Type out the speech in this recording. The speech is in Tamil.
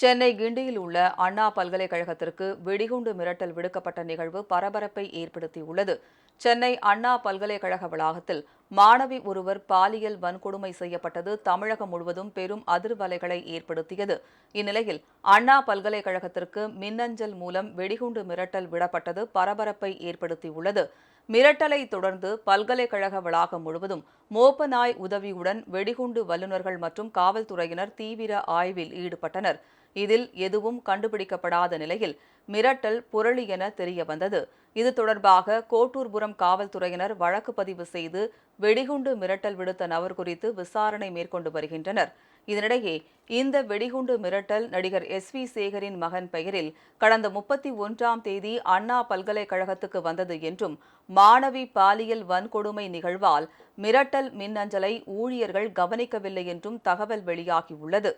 சென்னை கிண்டியில் உள்ள அண்ணா பல்கலைக்கழகத்திற்கு வெடிகுண்டு மிரட்டல் விடுக்கப்பட்ட நிகழ்வு பரபரப்பை ஏற்படுத்தியுள்ளது. சென்னை அண்ணா பல்கலைக்கழக வளாகத்தில் மாணவி ஒருவர் பாலியல் வன்கொடுமை செய்யப்பட்டது தமிழகம் முழுவதும் பெரும் அதிர்வலைகளை ஏற்படுத்தியது. இந்நிலையில் அண்ணா பல்கலைக்கழகத்திற்கு மின்னஞ்சல் மூலம் வெடிகுண்டு மிரட்டல் விடப்பட்டது பரபரப்பை ஏற்படுத்தியுள்ளது. மிரட்டலை தொடர்ந்து பல்கலைக்கழக வளாகம் முழுவதும் மோப்ப நாய் உதவியுடன் வெடிகுண்டு வல்லுநர்கள் மற்றும் காவல்துறையினர் தீவிர ஆய்வில் ஈடுபட்டனர். இதில் எதுவும் கண்டுபிடிக்கப்படாத நிலையில் மிரட்டல் புரளி என தெரியவந்தது. இது தொடர்பாக கோட்டூர்புரம் காவல்துறையினர் வழக்கு பதிவு செய்து வெடிகுண்டு மிரட்டல் விடுத்த நபர் குறித்து விசாரணை மேற்கொண்டு வருகின்றனர். இதனிடையே இந்த வெடிகுண்டு மிரட்டல் நடிகர் எஸ் வி சேகரின் மகன் பெயரில் கடந்த முப்பத்தி ஒன்றாம் தேதி அண்ணா பல்கலைக்கழகத்துக்கு வந்தது என்றும் மாணவி பாலியல் வன்கொடுமை நிகழ்வால் மிரட்டல் மின்னஞ்சலை ஊழியர்கள் கவனிக்கவில்லை என்றும் தகவல் வெளியாகியுள்ளது.